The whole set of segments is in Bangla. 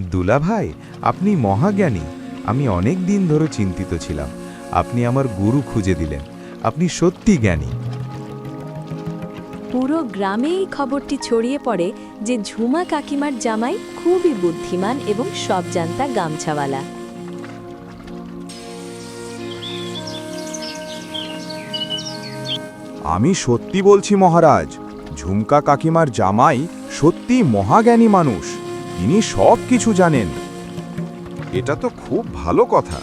দুলা ভাই আপনি মহাজ্ঞানী। আমি অনেক দিন ধরে চিন্তিত ছিলাম। আপনি আমার গুরু খুঁজে দিলেন। আপনি সত্যি জ্ঞানী। পুরো গ্রামে এই খবরটি ছড়িয়ে পড়ে যে ঝুমা কাকিমার জামাই খুবই বুদ্ধিমান এবং সব জানতা গামছাওয়ালা। আমি সত্যি বলছি মহারাজ ঝুমকা কাকিমার জামাই সত্যি মহাজ্ঞানী মানুষ। তিনি সব কিছু জানেন। এটা তো খুব ভালো কথা।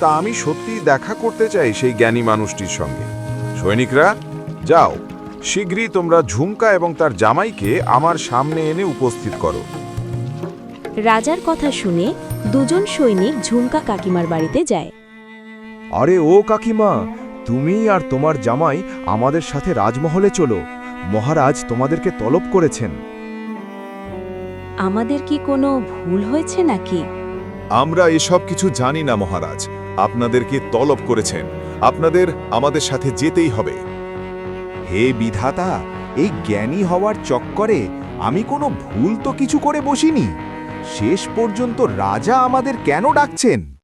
তা আমি সত্যি দেখা করতে চাই সেই জ্ঞানী মানুষটির সঙ্গে। সৈনিকরা যাও শীঘ্রই তোমরা ঝুমকা এবং তার জামাইকে আমার সামনে এনে উপস্থিত করো। রাজার কথা শুনে দুজন সৈনিক ঝুমকা কাকিমার বাড়িতে যায়। আরে ও কাকিমা তুমি আর তোমার জামাই আমাদের সাথে রাজমহলে চলো। মহারাজ তোমাদেরকে তলব করেছেন। আমাদের কি কোনো ভুল হয়েছে নাকি? আমরা এসব কিছু জানি না মহারাজ। আপনাদেরকে তলব করেছেন। আপনাদের আমাদের সাথে যেতেই হবে। হে বিধাতা এই জ্ঞানী হওয়ার চক্করে আমি কোনো ভুল তো কিছু করে বসিনি। শেষ পর্যন্ত রাজা আমাদের কেন ডাকছেন?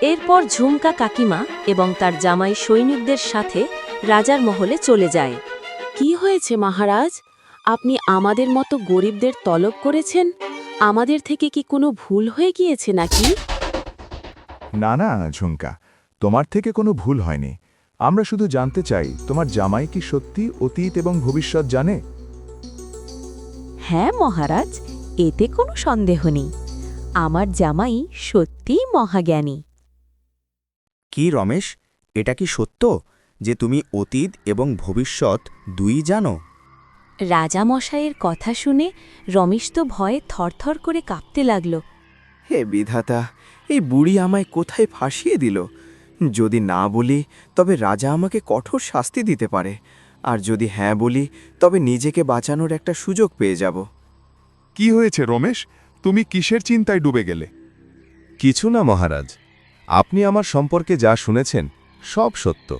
এরপর ঝুমকা কাকিমা এবং তার জামাই সৈনিকদের সাথে রাজার মহলে চলে যায়। কি হয়েছে মহারাজ? আপনি আমাদের মতো গরিবদের তলব করেছেন? আমাদের থেকে কি কোনো ভুল হয়ে গিয়েছে নাকি? না না ঝুমকা তোমার থেকে কোনো ভুল হয়নি। আমরা শুধু জানতে চাই তোমার জামাই কি সত্যি অতীত এবং ভবিষ্যৎ জানে? হ্যাঁ মহারাজ এতে কোনো সন্দেহ নেই। আমার জামাই সত্যিই মহাজ্ঞানী। কি রমেশ এটা কি সত্য যে তুমি অতীত এবং ভবিষ্যৎ দুই জানো? রাজামশাইয়ের কথা শুনে রমেশ তো ভয়ে থরথর করে কাঁপতে লাগল। হে বিধাতা এই বুড়ি আমায় কোথায় ফাঁসিয়ে দিল? যদি না বলি তবে রাজা আমাকে কঠোর শাস্তি দিতে পারে। আর যদি হ্যাঁ বলি তবে নিজেকে বাঁচানোর একটা সুযোগ পেয়ে যাব। কি হয়েছে রমেশ? তুমি কিসের চিন্তায় ডুবে গেলে? কিছু না মহারাজ। আপনি আমার সম্পর্কে যা শুনেছেন সব সত্য।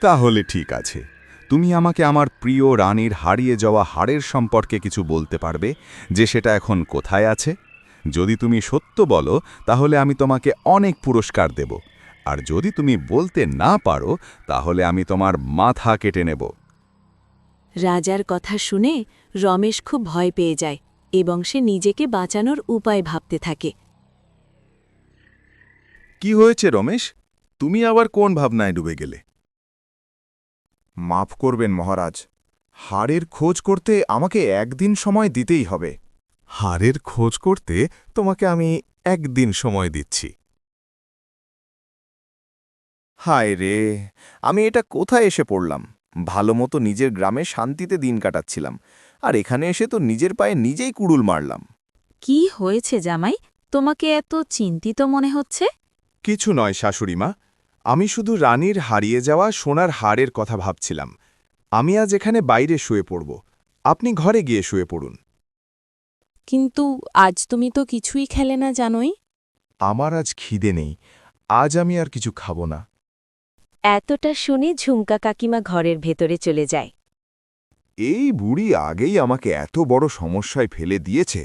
তাহলে ঠিক আছে। তুমি আমাকে আমার প্রিয় রানীর হারিয়ে যাওয়া হাড়ের সম্পর্কে কিছু বলতে পারবে যে সেটা এখন কোথায় আছে? যদি তুমি সত্য বলো তাহলে আমি তোমাকে অনেক পুরস্কার দেব। আর যদি তুমি বলতে না পারো তাহলে আমি তোমার মাথা কেটে নেব। রাজার কথা শুনে রমেশ খুব ভয় পেয়ে যায় এবং সে নিজেকে বাঁচানোর উপায় ভাবতে থাকে। কি হয়েছে রমেশ? তুমি আবার কোন ভাবনায় ডুবে গেলে? মাফ করবেন মহারাজ হাড়ের খোঁজ করতে আমাকে একদিন সময় দিতেই হবে। হাড়ের খোঁজ করতে তোমাকে আমি একদিন সময় দিচ্ছি। হায় রে আমি এটা কোথায় এসে পড়লাম? ভালো মতো নিজের গ্রামে শান্তিতে দিন কাটাচ্ছিলাম আর এখানে এসে তো নিজের পায়ে নিজেই কুড়ুল মারলাম। কি হয়েছে জামাই? তোমাকে এত চিন্তিত মনে হচ্ছে? কিছু নয় শাশুড়িমা আমি শুধু রানীর হারিয়ে যাওয়া সোনার হাড়ের কথা ভাবছিলাম। আমি আজ এখানে বাইরে শুয়ে পড়ব। আপনি ঘরে গিয়ে শুয়ে পড়ুন। কিন্তু আজ তুমি তো কিছুই খেলে না জানোই। আমার আজ খিদে নেই। আজ আমি আর কিছু খাব না। এতটা শুনে ঝুমকা কাকিমা ঘরের ভেতরে চলে যায়। এই বুড়ি আগেই আমাকে এত বড় সমস্যায় ফেলে দিয়েছে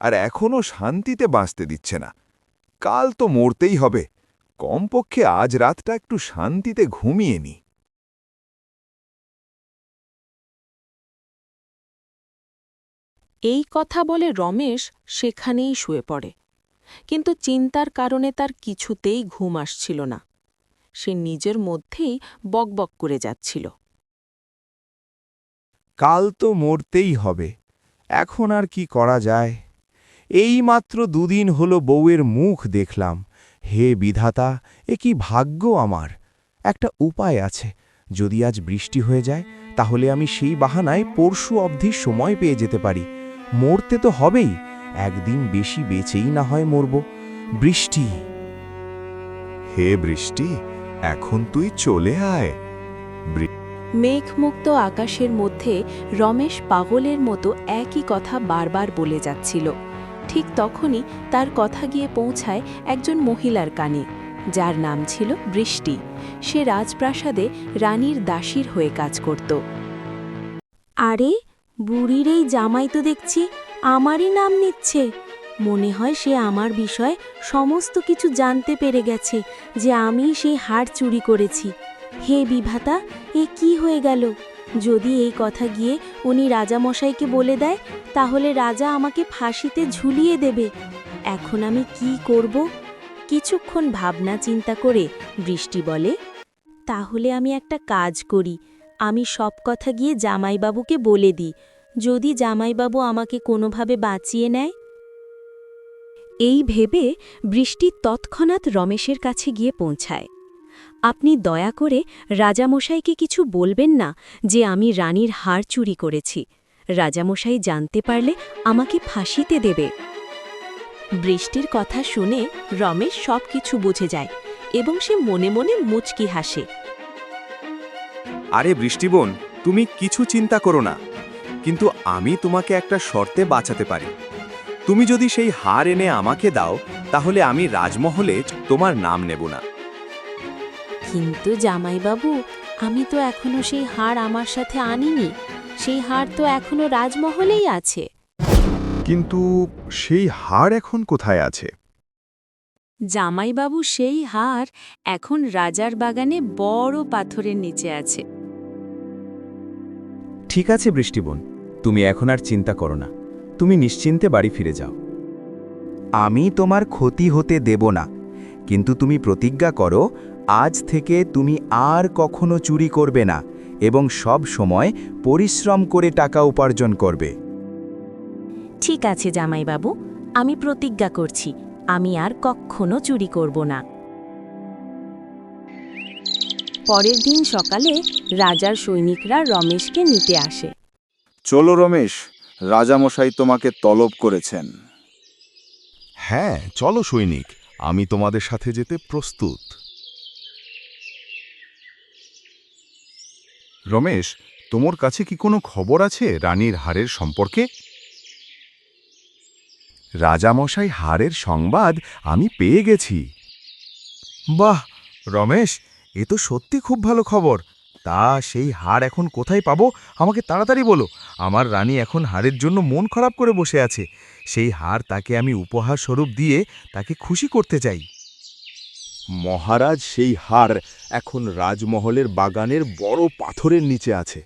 আর এখনও শান্তিতে বাঁচতে দিচ্ছে না। কাল তো মরতেই হবে। কমপক্ষে আজ রাতটা একটু শান্তিতে ঘুমিয়ে নি। এই কথা বলে রমেশ সেখানেই শুয়ে পড়ে। কিন্তু চিন্তার কারণে তার কিছুতেই ঘুম আসছিল না। সে নিজের মধ্যেই বকবক করে যাচ্ছিল। কাল তো মরতেই হবে এখন আর কি করা যায়? এই মাত্র দুদিন হলো বউয়ের মুখ দেখলাম হে বিধাতা এ কি ভাগ্য আমার? একটা উপায় আছে। যদি আজ বৃষ্টি হয়ে যায় তাহলে আমি সেই বাহানায় পরশু অবধি সময় পেয়ে যেতে পারি। মরতে তো হবেই একদিন বেশি বেঁচেই না হয় মরব। বৃষ্টি। হে বৃষ্টি এখন তুই চলে আয়। মেঘমুক্ত আকাশের মধ্যে রমেশ পাগলের মতো একই কথা বারবার বলে যাচ্ছিল। ঠিক তখনই তার কথা গিয়ে পৌঁছায় একজন মহিলার কানে, যার নাম ছিল বৃষ্টি। সে রাজপ্রাসাদে রানীর দাসীর হয়ে কাজ করত। আরে, বুড়ির এই জামাই তো দেখছি, আমারই নাম নিচ্ছে। মনে হয় সে আমার বিষয়ে সমস্ত কিছু জানতে পেরে গেছে যে আমি সেই হার চুরি করেছি। হে বিভাতা এ কি হয়ে গেল? যদি এই কথা গিয়ে উনি রাজামশাইকে বলে দেয়, তাহলে রাজা আমাকে ফাঁসিতে ঝুলিয়ে দেবে। এখন আমি কি করব? কিছুক্ষণ ভাবনা চিন্তা করে বৃষ্টি বলে, তাহলে আমি একটা কাজ করি। আমি সব কথা গিয়ে জামাইবাবুকে বলে দিই। যদি জামাইবাবু আমাকে কোনোভাবে বাঁচিয়ে নেয়? এই ভেবে বৃষ্টি তৎক্ষণাৎ রমেশের কাছে গিয়ে পৌঁছায়। আপনি দয়া করে রাজামশাইকে কিছু বলবেন না যে আমি রানীর হার চুরি করেছি। রাজামশাই জানতে পারলে আমাকে ফাঁসিতে দেবে। বৃষ্টির কথা শুনে রমেশ সব কিছু বুঝে যায় এবং সে মনে মনে মুচকি হাসে। আরে বৃষ্টিবোন, তুমি কিছু চিন্তা করো না। কিন্তু আমি তোমাকে একটা শর্তে বাঁচাতে পারি। তুমি যদি সেই হার এনে আমাকে দাও, তাহলে আমি রাজমহলে তোমার নাম নেব না। কিন্তু জামাইবাবু আমি তো এখনও সেই হার আমার সাথে আনিনি। সেই হার তো এখনও রাজমহলেই আছে। কিন্তু সেই হার এখন কোথায় আছে? জামাইবাবু সেই হার এখন রাজার বাগানে বড় পাথরের নিচে আছে। ঠিক আছে বৃষ্টিবোন তুমি এখন আর চিন্তা করো না। তুমি নিশ্চিন্তে বাড়ি ফিরে যাও। আমি তোমার ক্ষতি হতে দেব না কিন্তু তুমি প্রতিজ্ঞা করো আজ থেকে তুমি আর কখনো চুরি করবে না এবং সব সময় পরিশ্রম করে টাকা উপার্জন করবে। ঠিক আছে জামাইবাবু আমি প্রতিজ্ঞা করছি আমি আর কখনো চুরি করব না। পরের দিন সকালে রাজার সৈনিকরা রমেশকে নিতে আসে। চলো রমেশ রাজামশাই তোমাকে তলব করেছেন। হ্যাঁ চলো সৈনিক আমি তোমাদের সাথে যেতে প্রস্তুত। রমেশ, তোমার কাছে কি কোনো খবর আছে রানীর হারের সম্পর্কে? রাজামশাই হারের সংবাদ আমি পেয়ে গেছি। বাহ, রমেশ, এ তো সত্যি খুব ভালো খবর। তা সেই হার এখন কোথায় পাবো? আমাকে তাড়াতাড়ি বলো। আমার রানী এখন হারের জন্য মন খারাপ করে বসে আছে। সেই হার তাকে আমি উপহার স্বরূপ দিয়ে তাকে খুশি করতে চাই। মহারাজ সেই হার এখন রাজমহলের বাগানের বড় পাথরের নিচে আছে।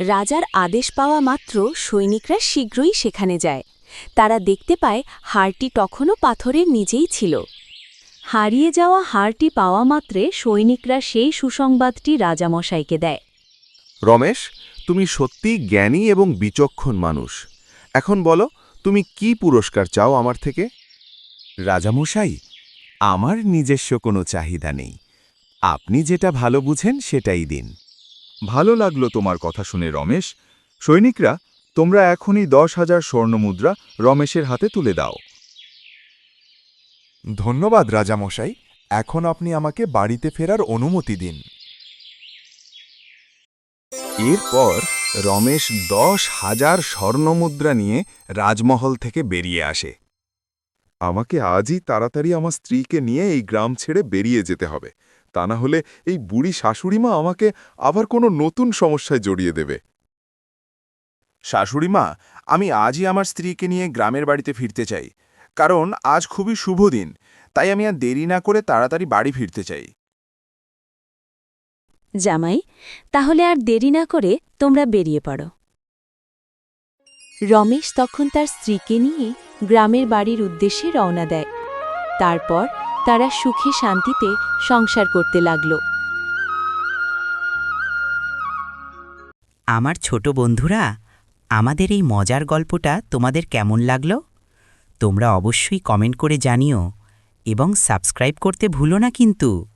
রাজার আদেশ পাওয়া মাত্র সৈনিকরা শীঘ্রই সেখানে যায়। তারা দেখতে পায় হারটি তখনও পাথরের নিচেই ছিল। হারিয়ে যাওয়া হারটি পাওয়া মাত্রে সৈনিকরা সেই সুসংবাদটি রাজামশাইকে দেয়। রমেশ তুমি সত্যি জ্ঞানী এবং বিচক্ষণ মানুষ। এখন বলো তুমি কি পুরস্কার চাও আমার থেকে? রাজামশাই আমার নিজস্ব কোনো চাহিদা নেই। আপনি যেটা ভালো বুঝেন সেটাই দিন। ভালো লাগল তোমার কথা শুনে রমেশ। সৈনিকরা তোমরা এখনই দশ হাজার স্বর্ণমুদ্রা রমেশের হাতে তুলে দাও। ধন্যবাদ রাজামশাই এখন আপনি আমাকে বাড়িতে ফেরার অনুমতি দিন। এরপর রমেশ দশ হাজার স্বর্ণমুদ্রা নিয়ে রাজমহল থেকে বেরিয়ে আসে। আমাকে আজই তাড়াতাড়ি আমার স্ত্রীকে নিয়ে এই গ্রাম ছেড়ে বেরিয়ে যেতে হবে। তা না হলে এই বুড়ি শাশুড়িমা আমাকে আবার কোনো নতুন সমস্যায় জড়িয়ে দেবে। শাশুড়িমা, আমি আজই আমার স্ত্রীকে নিয়ে গ্রামের বাড়িতে ফিরতে চাই। কারণ আজ খুবই শুভ দিন, তাই আমি আর দেরি না করে তাড়াতাড়ি বাড়ি ফিরতে চাই। জামাই, তাহলে আর দেরি না করে তোমরা বেরিয়ে পড়ো। রমেশ তখন তার স্ত্রীকে নিয়ে গ্রামের বাড়ির উদ্দেশ্যে রওনা দেয়। তারপর তারা সুখে শান্তিতে সংসার করতে লাগল। আমার ছোট বন্ধুরা, আমাদের এই মজার গল্পটা তোমাদের কেমন লাগল? তোমরা অবশ্যই কমেন্ট করে জানিও এবং সাবস্ক্রাইব করতে ভুলো না কিন্তু।